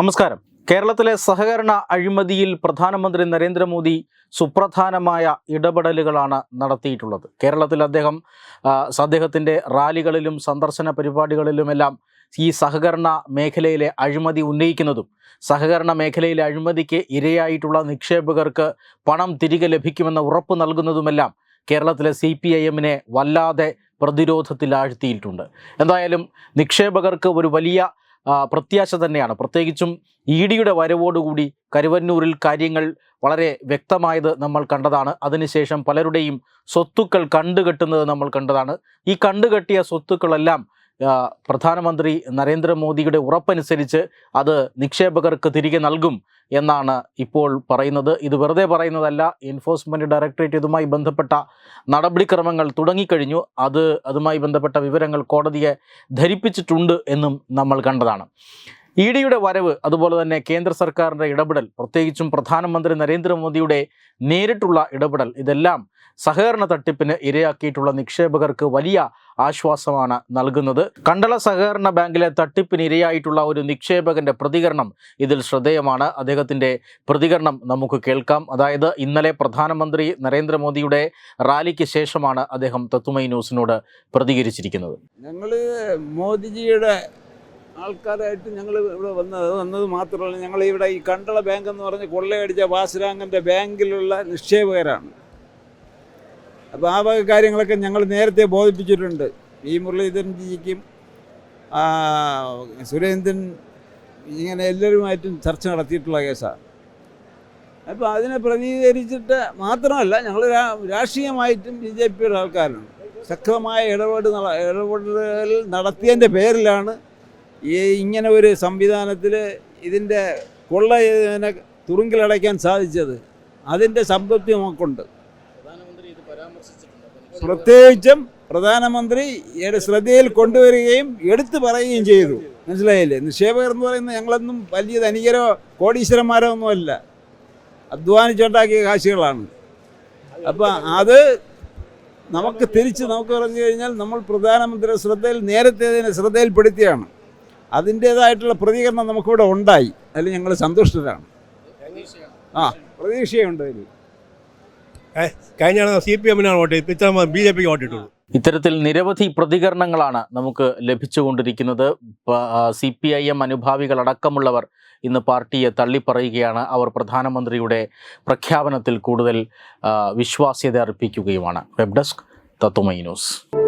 നമസ്കാരം. കേരളത്തിലെ സഹകരണ അഴിമതിയിൽ പ്രധാനമന്ത്രി നരേന്ദ്രമോദി സുപ്രധാനമായ ഇടപെടലുകളാണ് നടത്തിയിട്ടുള്ളത്. കേരളത്തിൽ അദ്ദേഹം അദ്ദേഹത്തിന്റെ റാലികളിലും സന്ദർശന പരിപാടികളിലുമെല്ലാം ഈ സഹകരണ മേഖലയിലെ അഴിമതി ഉന്നയിക്കുന്നതും സഹകരണ മേഖലയിലെ അഴിമതിക്ക് ഇരയായിട്ടുള്ള നിക്ഷേപകർക്ക് പണം തിരികെ ലഭിക്കുമെന്ന ഉറപ്പ് നൽകുന്നതുമെല്ലാം കേരളത്തിലെ സി പി ഐ എമ്മിനെ വല്ലാതെ പ്രതിരോധത്തിലാഴ്ത്തിയിട്ടുണ്ട്. എന്തായാലും നിക്ഷേപകർക്ക് ഒരു വലിയ പ്രത്യാശ തന്നെയാണ്. പ്രത്യേകിച്ചും ഇ ഡിയുടെ വരവോടുകൂടി കരുവന്നൂരിൽ കാര്യങ്ങൾ വളരെ വ്യക്തമായത് നമ്മൾ കണ്ടതാണ്. അതിനുശേഷം പലരുടെയും സ്വത്തുക്കൾ കണ്ടുകെട്ടുന്നത് നമ്മൾ കണ്ടതാണ്. ഈ കണ്ടുകെട്ടിയ സ്വത്തുക്കളെല്ലാം പ്രധാനമന്ത്രി നരേന്ദ്രമോദിയുടെ ഉറപ്പനുസരിച്ച് അത് നിക്ഷേപകർക്ക് തിരികെ നൽകും എന്നാണ് ഇപ്പോൾ പറയുന്നത്. ഇത് വെറുതെ പറയുന്നതല്ല എൻഫോഴ്സ്മെന്റ് ഡയറക്ടറേറ്റ് ഇതുമായി ബന്ധപ്പെട്ട നടപടിക്രമങ്ങൾ തുടങ്ങിക്കഴിഞ്ഞു. അത് അതുമായി ബന്ധപ്പെട്ട വിവരങ്ങൾ കോടതിയെ ധരിപ്പിച്ചിട്ടുണ്ട് എന്നും നമ്മൾ കണ്ടതാണ്. ഇ ഡിയുടെ വരവ് അതുപോലെ തന്നെ കേന്ദ്ര സർക്കാരിന്റെ ഇടപെടൽ പ്രത്യേകിച്ചും പ്രധാനമന്ത്രി നരേന്ദ്രമോദിയുടെ നേരിട്ടുള്ള ഇടപെടൽ ഇതെല്ലാം സഹകരണ തട്ടിപ്പിന് ഇരയാക്കിയിട്ടുള്ള നിക്ഷേപകർക്ക് വലിയ ആശ്വാസമാണ് നൽകുന്നത്. കണ്ടള സഹകരണ ബാങ്കിലെ തട്ടിപ്പിന് ഇരയായിട്ടുള്ള ഒരു നിക്ഷേപകന്റെ പ്രതികരണം ഇതിൽ ശ്രദ്ധേയമാണ്. അദ്ദേഹത്തിന്റെ പ്രതികരണം നമുക്ക് കേൾക്കാം. അതായത് ഇന്നലെ പ്രധാനമന്ത്രി നരേന്ദ്രമോദിയുടെ റാലിക്ക് ശേഷമാണ് അദ്ദേഹം തത്തുമൈ ന്യൂസിനോട് പ്രതികരിച്ചിരിക്കുന്നത്. ഞങ്ങൾ മോദിജിയുടെ ആൾക്കാരായിട്ട് ഞങ്ങൾ ഇവിടെ വന്നത് വന്നത് മാത്രമല്ല ഞങ്ങൾ ഇവിടെ ഈ കണ്ടള ബാങ്ക് എന്ന് പറഞ്ഞ് കൊള്ളയടിച്ച വാസുരാങ്ങന്റെ ബാങ്കിലുള്ള നിക്ഷേപകരാണ്. അപ്പോൾ ആ വക കാര്യങ്ങളൊക്കെ ഞങ്ങൾ നേരത്തെ ബോധിപ്പിച്ചിട്ടുണ്ട്. ഈ മുരളീധരൻ ജിക്കും സുരേന്ദ്രൻ ഇങ്ങനെ എല്ലാവരുമായിട്ടും ചർച്ച നടത്തിയിട്ടുള്ള കേസാണ് അപ്പോൾ അതിനെ പ്രതികരിച്ചിട്ട് മാത്രമല്ല ഞങ്ങൾ രാഷ്ട്രീയമായിട്ടും ബി ജെ പിയുടെ ആൾക്കാരാണ്. ശക്തമായ ഇടപെടൽ ഇടപെടൽ നടത്തിയതിന്റെ പേരിലാണ് ഈ ഇങ്ങനെ ഒരു സംവിധാനത്തിൽ ഇതിന്റെ കൊള്ള ഇതിനെ തുറുങ്കിലടയ്ക്കാൻ സാധിച്ചത് അതിന്റെ സംതൃപ്തി നമുക്കുണ്ട് പ്രത്യേകിച്ചും പ്രധാനമന്ത്രി ശ്രദ്ധയിൽ കൊണ്ടുവരികയും എടുത്തു പറയുകയും ചെയ്തു. മനസ്സിലായില്ലേ? നിക്ഷേപകർ എന്ന് പറയുന്നത് ഞങ്ങളൊന്നും വലിയ ധനികരോ കോടീശ്വരന്മാരോ ഒന്നുമല്ല. അധ്വാനിച്ചുണ്ടാക്കിയ കാശികളാണ്. അപ്പം അത് നമുക്ക് തിരിച്ച് നമുക്ക് പറഞ്ഞു കഴിഞ്ഞാൽ നമ്മൾ പ്രധാനമന്ത്രിയുടെ ശ്രദ്ധയിൽ നേരത്തെ അതിനെ ശ്രദ്ധയിൽപ്പെടുത്തിയാണ്. അതിന്റേതായിട്ടുള്ള പ്രതികരണം നമുക്കിവിടെ ഉണ്ടായി. അതിൽ ഞങ്ങൾ സന്തുഷ്ടരാണ്. ആ പ്രതീക്ഷയുണ്ട് അതിൽ. കഴിഞ്ഞ സി പി എമ്മിനാണ് വോട്ട് ഇത്തവണ ബി ജെ പിക്ക് വോട്ടിട്ടുള്ളൂ ഇത്തരത്തിൽ നിരവധി പ്രതികരണങ്ങളാണ് നമുക്ക് ലഭിച്ചുകൊണ്ടിരിക്കുന്നത്. സി പി ഐ എം അനുഭാവികളടക്കമുള്ളവർ ഇന്ന് പാർട്ടിയെ തള്ളിപ്പറയുകയാണ്. അവർ പ്രധാനമന്ത്രിയുടെ പ്രഖ്യാപനത്തിൽ കൂടുതൽ വിശ്വാസ്യത അർപ്പിക്കുകയുമാണ്. Web desk Tatwamayi news.